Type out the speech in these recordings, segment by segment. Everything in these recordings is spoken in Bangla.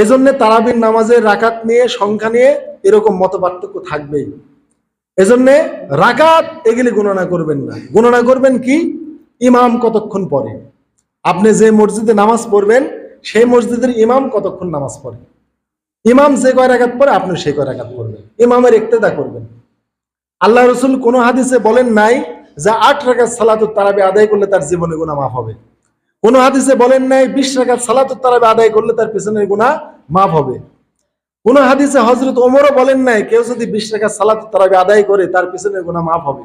এই জন্য তারাবির নামাজের রাকাত নিয়ে, সংখ্যা নিয়ে এরকম মত পার্থক্য থাকবেই। এজন্য রাকাত এগুলি গণনা করবেন না। গণনা করবেন কি? ইমাম কতক্ষণ পরে আপনি যে মসজিদে নামাজ পড়বেন, সেই মসজিদের ইমাম কতক্ষণ নামাজ পড়ে? ইমাম যে কয় রাকাত পরে আপনি সেই কয় রাকাত পড়বেন। ইমামের ইক্তেদা করবেন। আল্লাহ রসুল কোন হাদিসে বলেন নাই যে আট রাকাত সালাতুত তারাবি আদায় করলে তার জীবনে গুণা মাফ হবে। কোন হাদিসে বলেন নাই, বিশ রাকাত সালাতুত তারাবি আদায় করলে তার পিছনের গুণা মাফ হবে। কোন হাদিসে হজরত ওমরও বলেন নাই, কেউ যদি বিশ টাকা সালাত তারাবি আদায় করে তার পিছনে গুণা মাফ হবে।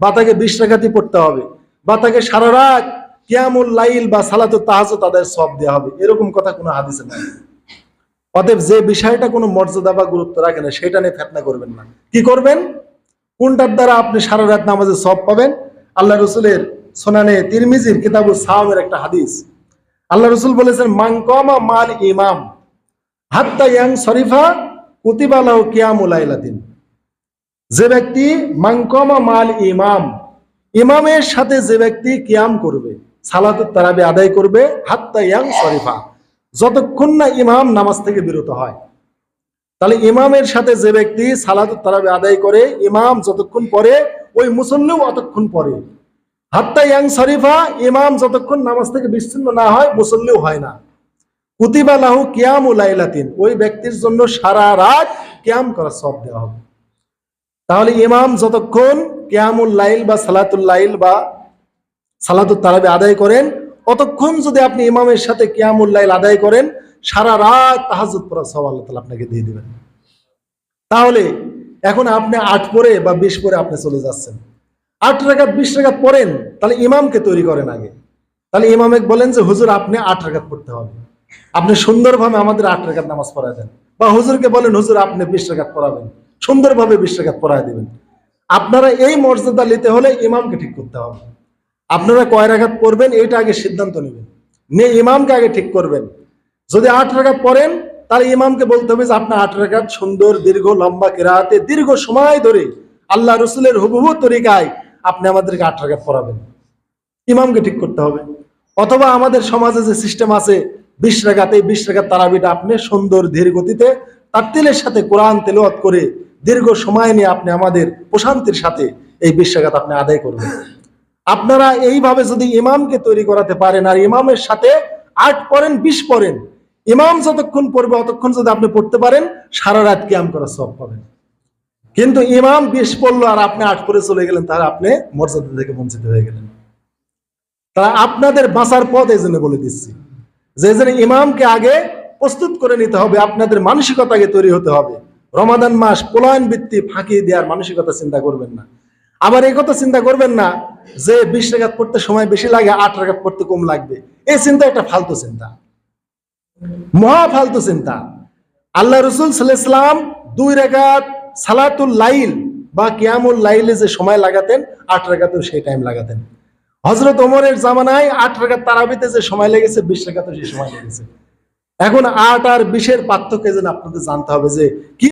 বা তাকে বিশ টাকাতেই পড়তে হবে, বা তাকে সারা রাত কিয়ামুল লাইল বা সালাত তাহাজ তাদের সব দেওয়া হবে। এরকম কথা কোনো হাদিসে নাই। অতএব যে বিষয়টা কোনো মর্যাদা বা গুরুত্ব রাখে না, সেটা নিয়ে ফেতনা করবেন না। কি করবেন? কোনটার দ্বারা আপনি সারা রাত নামাজে সব পাবেন? আল্লাহ রসুলের সোনানে তিরমিজির কিতাবুল সাহামের একটা হাদিস। আল্লাহ রসুল বলেছেন মাংকমা মাল ইমাম, হাত্তা ইয়াং শরীফা কুতিবালাহ কিয়ামুলাইলাদিন যে ব্যক্তি মাংকমা মাল ইমাম, ইমামের সাথে যে ব্যক্তি কিয়াম করবে, সালাতুত তারাবি আদায় করবে, হাত্তা ইয়াং শরীফা যতক্ষণ না ইমাম নামাজ থেকে বিরত হয়। তাহলে ইমামের সাথে যে ব্যক্তি সালাতুত তারাবি আদায় করে, ইমাম যতক্ষণ পরে, ওই মুসল্লিও অতক্ষণ পরে। হাত্তা ইয়াং শরীফা ইমাম যতক্ষণ নামাজ থেকে বিচ্ছিন্ন না হয়, মুসল্লিও হয় না। কুতিবালাহু কিয়াম লাইলাতিন, ওই ব্যক্তির জন্য সারা রাত কিয়াম করার সব দেওয়া হবে। তাহলে ইমাম যতক্ষণ কিয়ামুল লাইল বা সালাতুল লাইল বা সালাতুল তারাবি আদায় করেন, অতক্ষণ যদি আপনি ইমামের সাথে কিয়ামুল লাইল আদায় করেন, সারা রাত তাহাজুদ পড়া সব আল্লাহ তালা আপনাকে দিয়ে দিবেন। তাহলে এখন আপনি আট পরে বা বিশ পরে আপনি চলে যাচ্ছেন। আট রাকাত, বিশ রাকাত পড়েন, তাহলে ইমামকে তৈরি করেন আগে। তাহলে ইমামে বলেন যে, হুজুর, আপনি আট রাকাত পড়তে হবে। আপনি সুন্দরভাবে আমাদের আট রাকাত নামাজ পড়ায় দেন। বা হুজুরকে বলেন, হুজুর, আপনি বিশ রাকাত পড়াবেন। সুন্দরভাবে বিশ রাকাত পড়ায় দিবেন। আপনারা এই মর্যাদা নিতে হলে ইমামকে ঠিক করতে হবে। আপনারা কয় রাকাত পড়বেন, এইটা আগে সিদ্ধান্ত নেবেন। নিয়ে ইমামকে আগে ঠিক করবেন। যদি আট রাকাত পড়েন, তাহলে ইমামকে বলতে হবে যে, আপনার আট রাকাত সুন্দর, দীর্ঘ, লম্বা কেরাতে, দীর্ঘ সময় ধরে আল্লাহ রসুলের হুবহু তরিকায় আপনি আমাদেরকে আট রাকাত পড়াবেন। ইমামকে ঠিক করতে হবে। অথবা আমাদের সমাজে যে সিস্টেম আছে, বিশ রাকাতে বিশ রাকাত তারাবিটা আপনি সুন্দর ধীর গতিতে তার তেলের সাথে কোরআন তেলাওয়াত করে দীর্ঘ সময় নিয়ে আপনি আমাদের প্রশান্তির সাথে এই বিশ রাকাত আপনি আদায় করবেন। আপনারা এইভাবে যদি ইমামকে তৈরি করাতে পারেন আর ইমামের সাথে আট পড়েন, বিশ পড়েন, ইমাম যতক্ষণ পড়বে, অতক্ষণ যদি আপনি পড়তে পারেন, সারা রাত কিয়াম করার সব পাবেন। কিন্তু ইমাম বিশ পড়ল আর আপনি আট পরে চলে গেলেন, তাহলে আপনি মর্যাদা থেকে বঞ্চিত হয়ে গেলেন। তা আপনাদের বাঁচার পথ এই জন্য বলে দিচ্ছি, যে জন্য ইমামকে আগে প্রস্তুত করে নিতে হবে, আপনাদের মানসিকতা আগে তৈরি হতে হবে। রমাদান মাস পলায়ন বৃত্তি ফাঁকি দেওয়ার মানসিকতা চিন্তা করবেন না। আবার এই কথা চিন্তা করবেন না যে বিশ রেখাত পড়তে সময় বেশি লাগে, আট রেখাত পড়তে কম লাগবে। এই চিন্তা একটা ফালতু চিন্তা। মহা ফালতু চিন্তা। আল্লাহ রসুল সাল্লাম দুই রেখাত সালাতুল লাইল বা কিয়ামুল লাইলে যে সময় লাগাতেন, আট রেখাতেও সেই টাইম লাগাতেন। হজরত ওমরের জামানায় আট রেখাত তারাবিতে যে সময় লেগেছে, বিশ রেখাতেও সেই সময় লেগেছে। এখন আট আর বিশের পার্থক্য যেন আপনাদের জানতে হবে যে কি